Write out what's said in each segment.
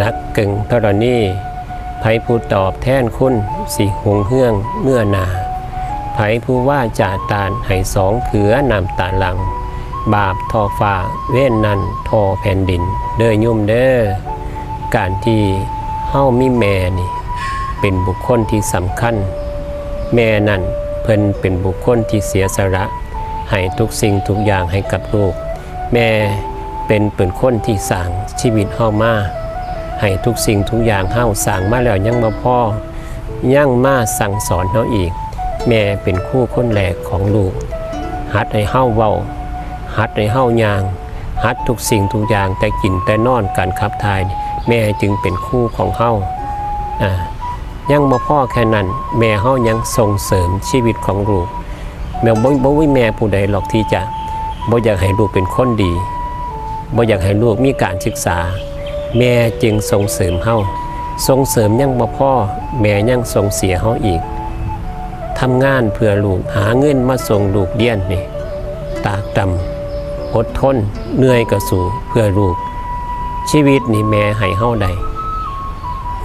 นั้นนักกึ่งธรณีไผผู้ตอบแท่นคุณสิหงเฮืองเมื่อนาไผผู้ว่าจ่าตานให้สองเขือนำตาลัง บาปทอฟ้าเว้นนันทอแผ่นดิน เด้อยุ่มเด้อการที่เฮ้ามีแม่นี่ เป็นบุคคลที่สำคัญ แม่นั่นเพิ่นเป็นบุคคลที่เสียสละให้ทุกสิ่งทุกอย่างให้กับลูก แม่เป็นเป็นคนที่สร้างชีวิตเฮามา ให้ทุกสิ่งทุกอย่างเฮาสร้างมาแล้วยังมาพ่อยังมาสั่งสอนเฮาอีก แม่เป็นคู่คนแรกของลูกหัดให้เฮาเว้าหัดให้เฮายางหัดทุกสิ่งทุกอย่างแต่กินแต่นอนการขับถ่าย แม่จึงเป็นคู่ของเฮาอ่ายังบ่พ่อแค่นั้น แม่เฮายังส่งเสริมชีวิตของลูกแม่บ่บ่มีแม่ผู้ใดหรอกที่จะบ่อยากให้ลูกเป็นคนดีบ่อยากให้ลูกมีการศึกษา แม่จึงส่งเสริมเฮาส่งเสริมยังบ่พ่อ แม่ยังส่งเสียเฮาอีกทำงานเพื่อลูกหาเงินมาส่งลูกเรียนนี่ตากตำอดทนเหนื่อยก็สู้เพื่อลูก ชีวิตนี่แม่ให้เฮาได้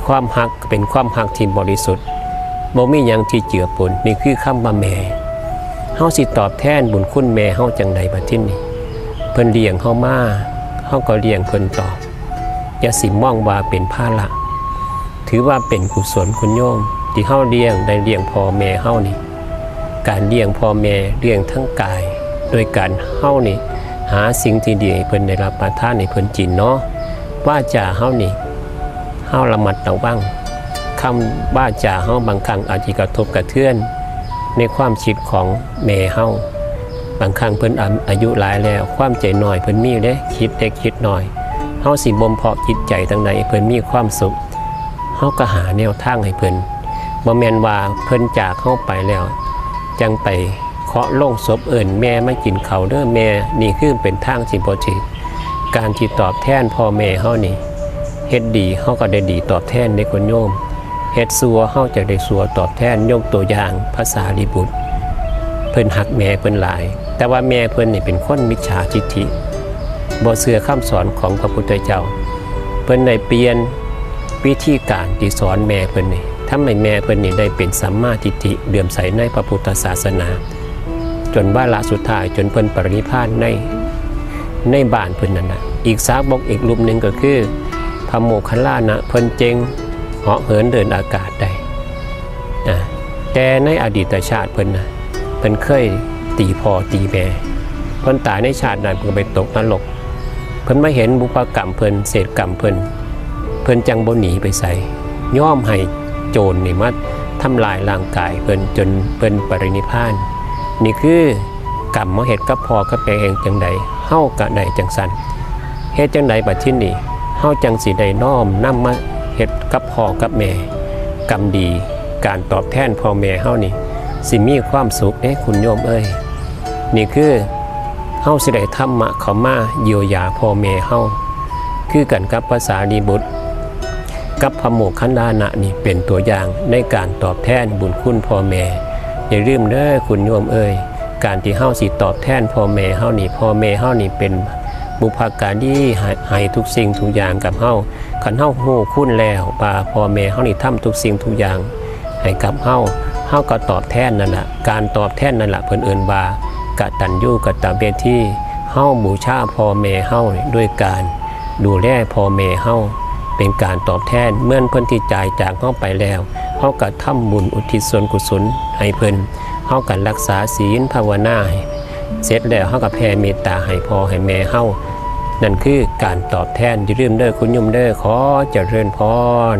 ความหักเป็นความหักที่บริสุทธิ์บ่มียังที่เจือปนนี่คือคำว่าแม่เฮาสิตอบแทนบุญคุณแม่เฮาจังใดบัดทีนี้เพิ่นเลี้ยงเฮามาเฮาก็เลี้ยงเพิ่นตอบ อย่าสิมองว่าเป็นภาระถือว่าเป็นกุศลคุณโยม ที่เฮาเลี้ยงได้เลี้ยงพ่อแม่เฮานี่ การเลี้ยงพ่อแม่เลี้ยงทั้งกาย โดยการเฮานี่ หาสิ่งที่ดีเพิ่นได้รับประทานให้เพิ่นกินเนาะว่าจาเฮานี่เฮาระมัดระวังคำบ้าจ่าเฮาบางครั้งอาจจะกระทบกระเทือน ในความคิดของแม่เฮาบางครั้งเพิ่นอายุหลายแล้ว ความใจหน้อยเพิ่นมีเด้คิดเด็กคิดหน้อย เฮาสิบ่มเพาะจิตใจทางใดเพิ่นมีความสุขเฮาก็หาแนวทางให้เพิ่นบ่แม่นว่าเพิ่นจากเฮาไปแล้ว จังไปเคาะโลงศพเอิ้นแม่มากินเขาเด้อแม่นี่คือเป็นทางที่บ่ถูกการที่ตอบแทนพ่อแม่เฮานี่เฮ็ดดีเฮาก็ได้ดีตอบแทนในคนโยมเฮ็ดซัวเฮาจะได้ซัวตอบแทนยกตัวอย่างภาษาลิบุตร เพิ่นหักแม่เพิ่นหลาย แต่ว่าแม่เพิ่นนี่เป็นคนมิจฉาทิฐิ บ่เชื่อคำสอนของพระพุทธเจ้า เพิ่นได้เปลี่ยนวิธีการที่สอนแม่เพิ่นนี่ทำให้แม่เพิ่นนี่ได้เป็นสัมมาทิฏฐิเลื่อมใสในพระพุทธศาสนา จนว่าละสุดท้ายจนเพิ่นปรินิพานในในบ้านเพิ่นนั่นน่ะอีกสาวกอีกรูปหนึ่งก็คือพระโมคคัลลานะเพิ่นเจงเหาะเหินเดินอากาศได้นะแต่ในอดีตชาติเพิ่นนะเพิ่นเคยตีพ่อตีแม่เพิ่นตายในชาตินั้นเพิ่นไปตกนรก เพิ่นมาเห็นบุพกรรมเพิ่นเศษกรรมเพิ่นเพิ่นจังบ่หนีไปใส่ย่อมให้โจรนี่มาทำลายร่างกายเพิ่นจนเพิ่นปรินิพาน นี่คือกรรมมาเฮ็ดกับพอกับแม่เองจังใดเฮาก็ได้จังสันเฮ็ดจังใดบัดที่นี่เฮาจังสิได้น้อมนำมาเฮ็ดกับพ่อกับแม่กรรมดีการตอบแทนพ่อแม่เฮานี่สิมีความสุขเด้คุณโยมเอ้ยนี่คือ เฮาสิได้ธรรมะเขามาเยียวยาพ่อแม่เฮาคือกันกับภาษาดีบุตร กับพระโมคคันลานะนี่เป็นตัวอย่างในการตอบแทนบุญคุณพ่อแม่อย่าลืมเด้อคุณโยมเอ้ยการที่เฮาสิตอบแทนพ่อแม่เฮานี่พ่อแม่เฮานี่เป็นบุพการีให้ให้ทุกสิ่งทุกอย่างกับเฮาขันเฮาฮู้คุณแล้วป่าพ่อแม่เฮานี่ทำทุกสิ่งทุกอย่างให้กับเฮาเฮาก็ตอบแทนนั่นแหละการตอบแทนนั่นแหละเพิ่นเอิ้นว่า กตัญญูกตเวทีเฮาบูชาพ่อแม่เฮาด้วยการดูแลพ่อแม่เฮาเป็นการตอบแทนเมื่อเพิ่นที่จ่ายจากเฮาไปแล้วเฮาก็ทำบุญอุทิศส่วนกุศลให้เพิ่นเฮาก็รักษาศีลภาวนาเสร็จแล้วเฮากับแผ่เมตตาให้พ่อให้แม่เฮานั่นคือการตอบแทนอย่าลืมเด้อคุณยมเด้อขอเจริญพร